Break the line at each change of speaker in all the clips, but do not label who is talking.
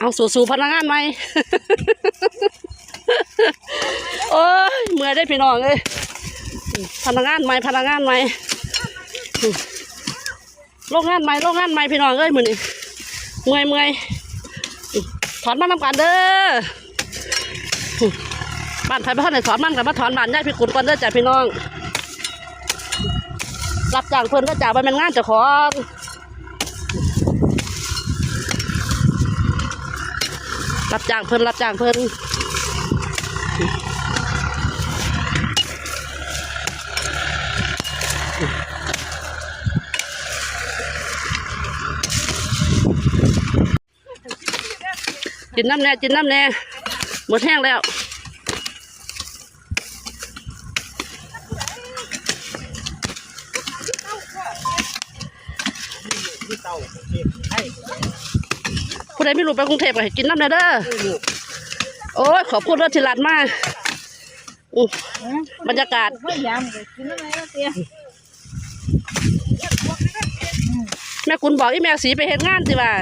เอาสู่สู่พนักงานไหมโอ้ยเมื่อยได้พี่น้องเลยพนักงานไหมพนักงานไหมโรงงานไหมโรงงานไหมพี่น้องเอ้ยมือนี่เมื่อยเมื่อยถอนมันนำกันเด้อบ้านไทยบ้านไหนถอนมันกันมาถอนบ้านได้พี่กุนก่อนเด้อจ้ะพี่น้อง รับจ้างเพิ่อนก็จ่ายไปเป็นงานเจ้าของ รับจ้างเพิ่นรับจ้างเพิ่นกินน้ำแน่กินน้ำแน่หมดแห้งแล้ว ผู้ใดไม่รู้ไปกรุงเทพก็ให้กินน้ำแน่เด้อโอ้ยขอบคุณรถทิลัดมากอู้บรรยากาศ
พยายามเลยกินอะไรแล้วเตี้ย
แม่คุณบอกอีแม่สีไปเฮ็ดงานสิว่า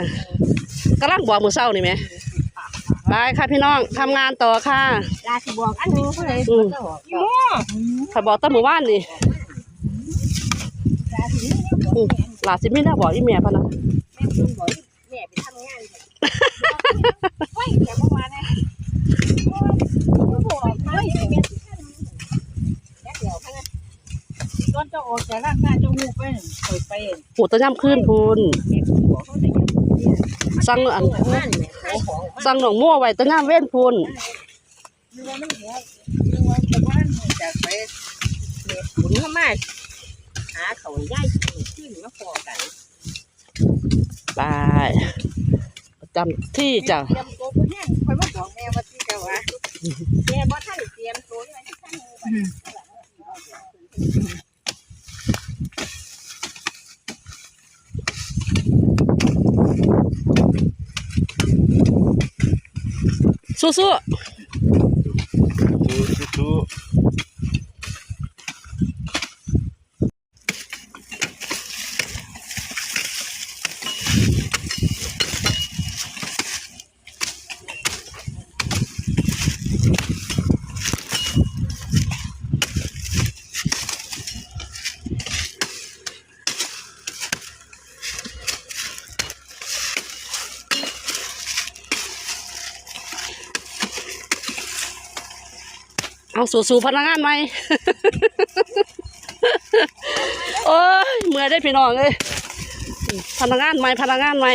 กำลังบอกมือเศร้านี่ไหมไปค่ะพี่น้องทำงานต่อค่ะ
ลาสิบอกอันหนึงเขาเลย
อืม
จะบอกอีโม่
ถ้าบอกตั้งมือว่านนี่
ลาสิ
อืมหลาสิไม่ได้บอกอีแม่พะนะ
เฮ้ยแต่เมื่อวานเนี่ยโอ้ยบอกเฮ้ยแม่สิทำแป๊บเดียวแค่นั้นตอนเจ้าออกจากร่างกายเจ้าหูไปนั่นคอยไป
ปูตะย่ำขึ้นพูนสั่งอัน
งานเนี่ยขายของมา
สั่งหนองมั่วไว้ตะย่ำเว้นพูน
หนจากไปเด็กขุนเข้ามาหาเขาย่ายขึ้นมาพอกัน
ไป ระจำที่จ้ะ
เตรียมตัวเพื่อนแห้งคอยมาบอกแม่ว่าที่จะว่าแม่บ่ท่านเตรียมตัวไว้ที่ท่านรู้บัด
สู้
สู้
เอาสู่สู่พนักงานไหม โอ้ยเมื่อยได้พี่น้องเลยพนักงานไหมพนักงานไหม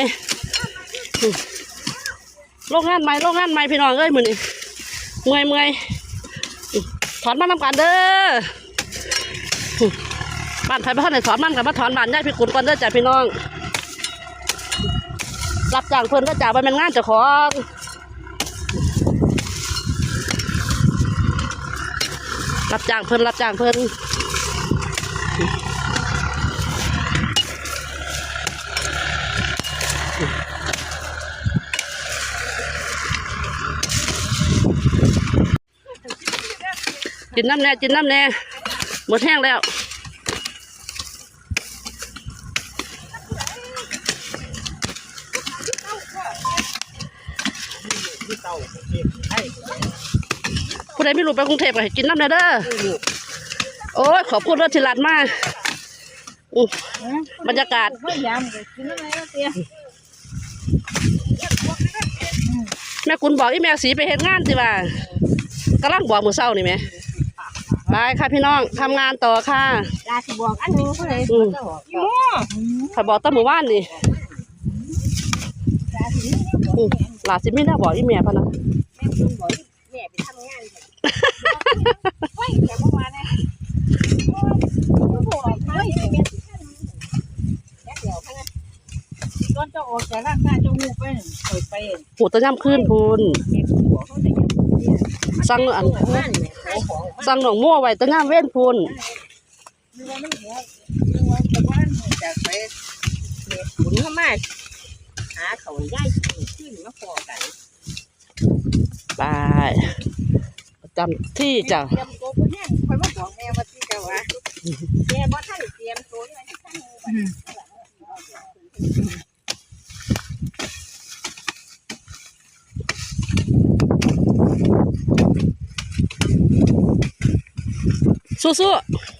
โรงงานไหมโรงงานไหมพี่น้องเอ้ยมือนี่เมื่อยเมื่อยถอนมันนำกันเด้อบ้านไทยบ้านไหนถอนมันกันมาถอนบ้านได้พี่กุนก่อนเด้อจ้ะพี่น้อง รับจ้างเพิ่อนก็จ่ายไปเป็นงานเจ้าของ รับจ้างเพิ่นรับจ้างเพิ่นกินน้ำแน่กินน้ำแน่หมดแห้งแล้ว
เต้าเก็บให้
ผู้ใดไม่รู้ไปกรุงเทพก็ให้กินน้ำแน่เด้อโอ้ยขอบคุณรถทิลัดมากอู้บรรยากาศ
แม่
คุณบอกอีแม่สีไปเฮ็ดงานสิว่ากำลังบอกมือเศร้านี่ไหมไปค่ะพี่น้องทำงานต่อค่ะ
ลาสิบอกอันหนึงเขาเลย
อืม
จะบอกอีโม่
ถ้าบอกตั้งมือว่านนี่
ลาสิ
หลาสิไม่ได้บอกอีแม่พะนะ
แม่คุณบอกแม่ไปทำงานเถอะเฮ้ยแต่เมื่อวานเนี่ยโอ้ยบอกเฮ้ยแม่สิทำแป๊บเดียวแค่นั้นตอนเจ้าออกจากร่างกายเจ้าหูไปนั่นคอยไปเอง
หูตะย่ำขึ้นพูน
แม่คุณบอกเขาแต่ยัง
สั่งอัน
งานเนี่ยขายของมา
สั่งหนองมั่วไว้ตะย่ำเว้นพูน
ดูว่ามันหัวดูว่าแต่ว่ามันจากไปเด็กขุนเข้ามาหาเขาย่ายขึ้นมาพอกัน
ไปประจำที่จ้ะ
เตรียมตัวเพื่อนแห้งคอยมาบอกแม่ว่าที่จะว่าแม่บ่ท่านเตรียมตัวไว้ที่ท่านรู้
สู้ๆ